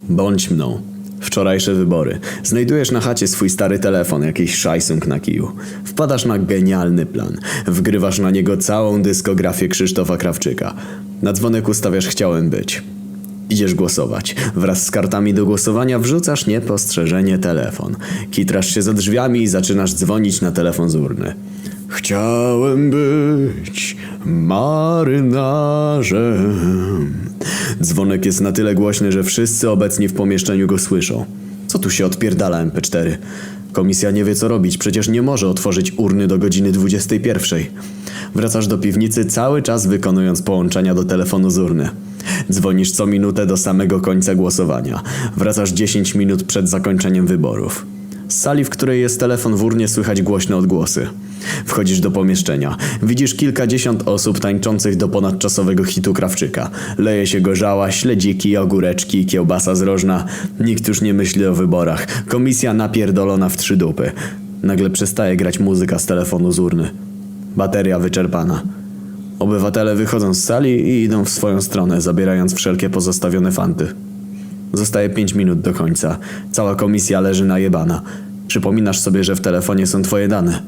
Bądź mną. Wczorajsze wybory. Znajdujesz na chacie swój stary telefon, jakiś szajsung na kiju. Wpadasz na genialny plan. Wgrywasz na niego całą dyskografię Krzysztofa Krawczyka. Na dzwonek ustawiasz chciałem być. Idziesz głosować. Wraz z kartami do głosowania wrzucasz niepostrzeżenie telefon. Kitrasz się za drzwiami i zaczynasz dzwonić na telefon z urny. Chciałem być marynarzem. Dzwonek jest na tyle głośny, że wszyscy obecni w pomieszczeniu go słyszą. Co tu się odpierdala MP4? Komisja nie wie co robić, przecież nie może otworzyć urny do godziny 21. Wracasz do piwnicy cały czas wykonując połączenia do telefonu z urny. Dzwonisz co minutę do samego końca głosowania. Wracasz 10 minut przed zakończeniem wyborów. Z sali, w której jest telefon w urnie, słychać głośne odgłosy. Wchodzisz do pomieszczenia. Widzisz kilkadziesiąt osób tańczących do ponadczasowego hitu Krawczyka. Leje się gorzała, śledziki, ogóreczki, kiełbasa z rożna. Nikt już nie myśli o wyborach. Komisja napierdolona w trzy dupy. Nagle przestaje grać muzyka z telefonu z urny. Bateria wyczerpana. Obywatele wychodzą z sali i idą w swoją stronę, zabierając wszelkie pozostawione fanty. Zostaje 5 minut do końca. Cała komisja leży najebana. Przypominasz sobie, że w telefonie są twoje dane.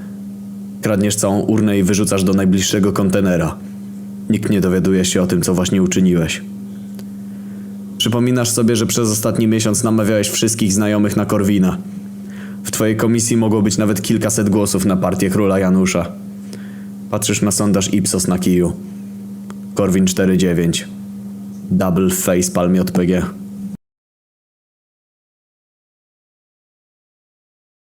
Kradniesz całą urnę i wyrzucasz do najbliższego kontenera. Nikt nie dowiaduje się o tym, co właśnie uczyniłeś. Przypominasz sobie, że przez ostatni miesiąc namawiałeś wszystkich znajomych na Korwina. W twojej komisji mogło być nawet kilkaset głosów na partię króla Janusza. Patrzysz na sondaż Ipsos na kiju. Korwin 4.9. Double face palm JPG.